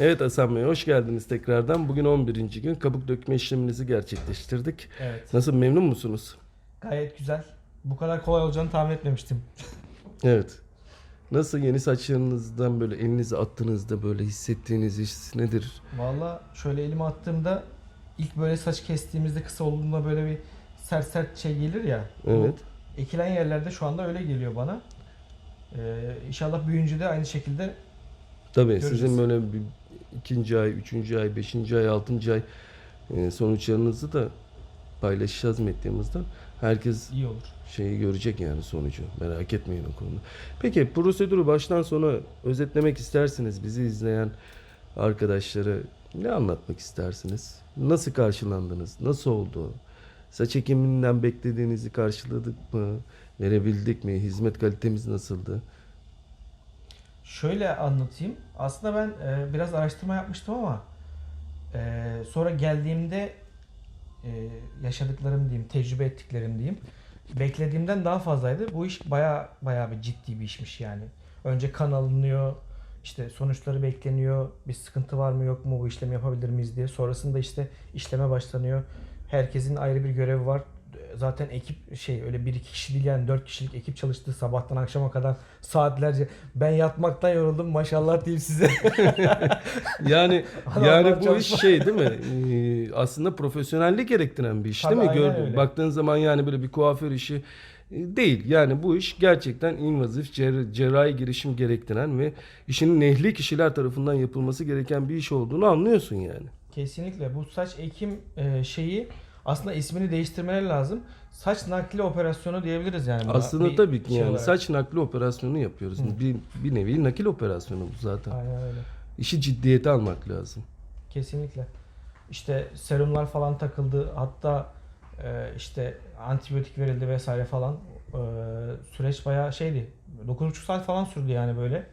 Evet Hasan Bey hoş geldiniz tekrardan. Bugün 11. gün kabuk dökme işleminizi gerçekleştirdik. Evet. Nasıl memnun musunuz? Gayet güzel. Bu kadar kolay olacağını tahmin etmemiştim. Evet. Nasıl yeni saçlarınızdan böyle elinizi attığınızda böyle hissettiğiniz his nedir? Valla şöyle elime attığımda ilk böyle saç kestiğimizde kısa olduğunda böyle bir sert sert şey gelir ya. Evet. Bu ekilen yerlerde şu anda öyle geliyor bana. Ee, inşallah büyüyünce de aynı şekilde Tabii Göreceğiz. sizin böyle bir ikinci ay, üçüncü ay, beşinci ay, altıncı ay e, sonuçlarınızı da paylaşacağız medyamızdan. Herkes iyi olur. şeyi görecek yani sonucu. Merak etmeyin o konuda. Peki prosedürü baştan sona özetlemek isterseniz bizi izleyen arkadaşlara ne anlatmak istersiniz? Nasıl karşılandınız? Nasıl oldu? Saç ekiminden beklediğinizi karşıladık mı? Verebildik mi? Hizmet kalitemiz nasıldı? Şöyle anlatayım. Aslında ben e, biraz araştırma yapmıştım ama e, sonra geldiğimde e, yaşadıklarım diyeyim, tecrübe ettiklerim diyeyim. Beklediğimden daha fazlaydı. Bu iş baya baya bir ciddi bir işmiş yani. Önce kan alınıyor, işte sonuçları bekleniyor, bir sıkıntı var mı yok mu, bu işlemi yapabilir miyiz diye. Sonrasında işte işleme başlanıyor. Herkesin ayrı bir görevi var. Zaten ekip şey öyle bir iki kişi değil yani dört kişilik ekip çalıştı sabahtan akşama kadar saatlerce. Ben yatmaktan yoruldum maşallah diyeyim size. Yani Adamlar yani bu iş çalışma- şey değil mi? Ee, aslında profesyonellik gerektiren bir iş Tabii, değil mi? aynen Gör, öyle. baktığın zaman yani böyle bir kuaför işi e, değil. Yani bu iş gerçekten invazif cer- cerrahi girişim gerektiren ve işinin ehli kişiler tarafından yapılması gereken bir iş olduğunu anlıyorsun yani. Kesinlikle bu saç ekim e, şeyi aslında ismini değiştirmeleri lazım. Saç nakli operasyonu diyebiliriz yani. buna Aslında bir tabii ki şey yani olarak. saç nakli operasyonu yapıyoruz. Hı. Bir, bir nevi nakil operasyonu bu zaten. Aynen öyle. İşi ciddiyete almak lazım. Kesinlikle. İşte serumlar falan takıldı. Hatta e, işte antibiyotik verildi vesaire falan. E, süreç bayağı şeydi. 9,5 saat falan sürdü yani böyle.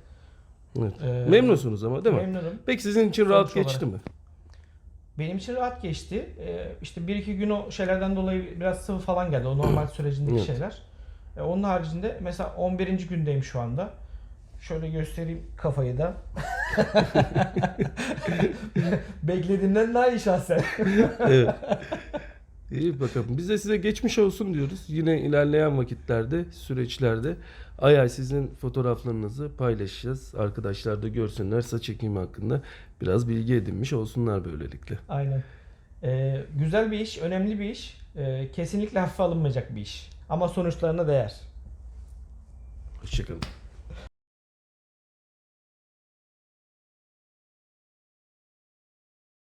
Evet. Ee, Memnunsunuz ama değil mi? Memnunum. Peki sizin için Sonuç rahat geçti mi? Benim için rahat geçti. Ee, işte bir iki gün o şeylerden dolayı biraz sıvı falan geldi. O normal sürecindeki Evet. şeyler. Ee, onun haricinde mesela 11. gündeyim şu anda. Şöyle göstereyim kafayı da. Beklediğimden daha iyi şahsen. evet. İyi bakalım. Biz de size geçmiş olsun diyoruz. Yine ilerleyen vakitlerde, süreçlerde ay ay sizin fotoğraflarınızı paylaşacağız. Arkadaşlar da görsünler saç ekimi hakkında biraz bilgi edinmiş olsunlar böylelikle. Aynen. Ee, güzel bir iş, önemli bir iş. Ee, kesinlikle hafife alınmayacak bir iş. Ama sonuçlarına değer. Hoşçakalın.